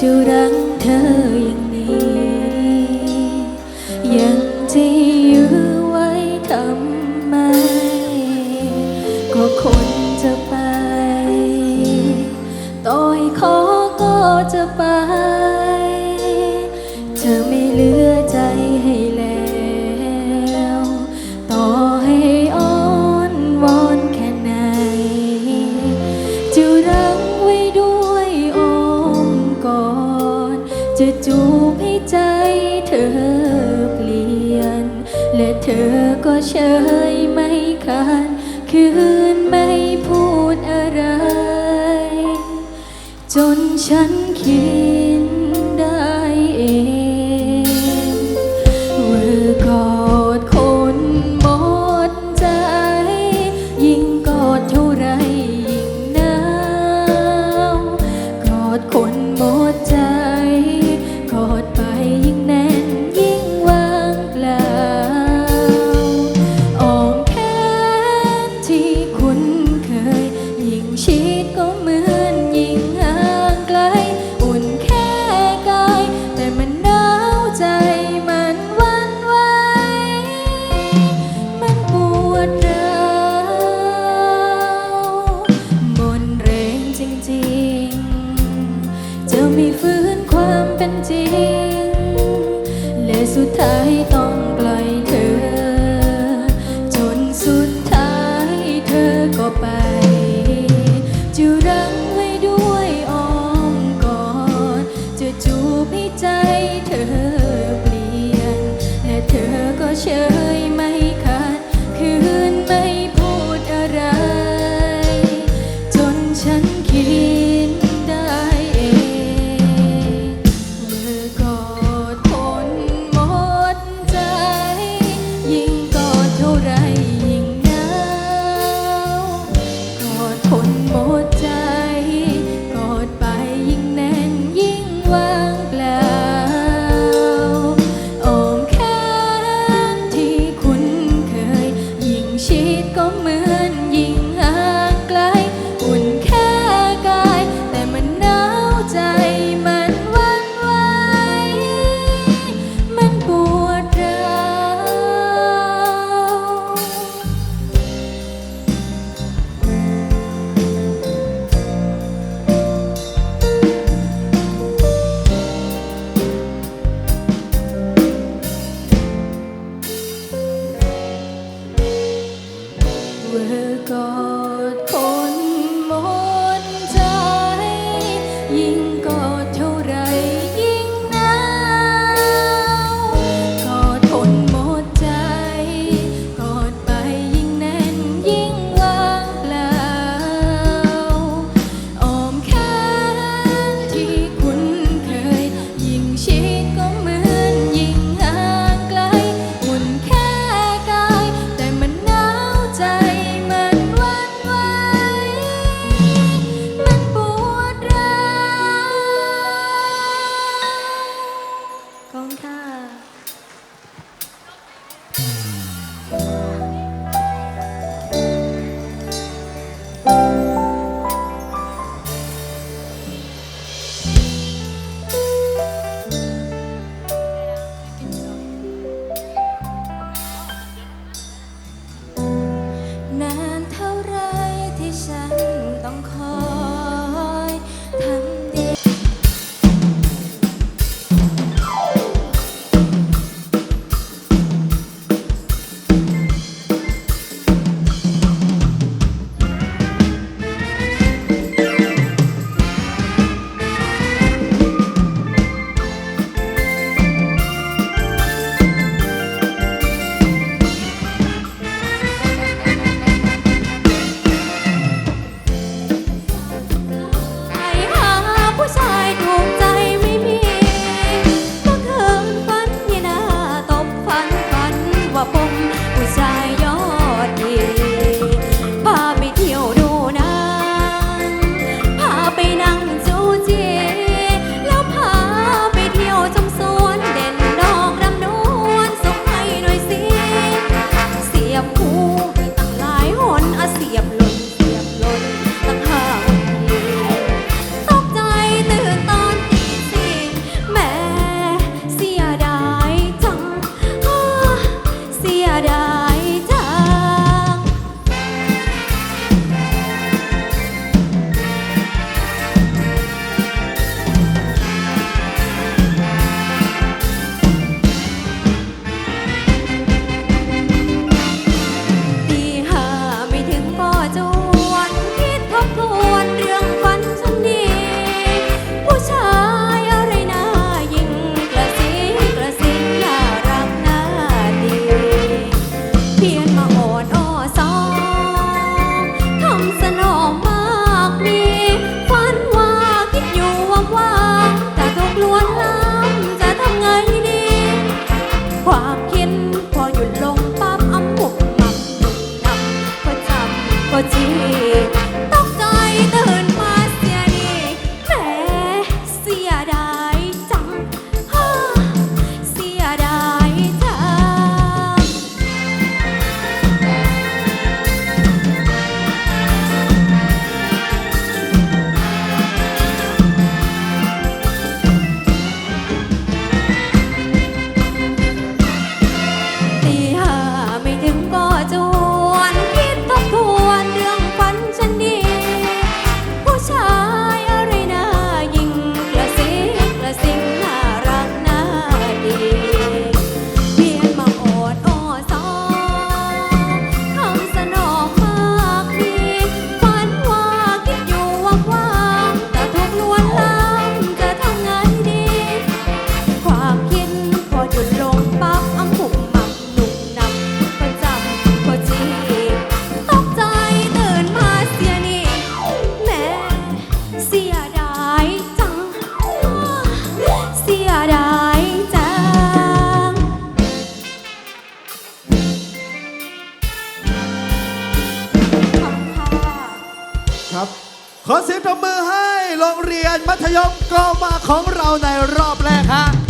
จะรักเธออย่างนี้ ยังจะยื้อไว้ทำไม ก็คนจะไป ต่อยขอก็จะไป จะจูบให้ใจเธอเปลี่ยน และเธอก็เฉยไม่คันคือ hay you. ขอเสียงปรบมือให้โรงเรียนมัธยมกมาของเราในรอบแรกฮะ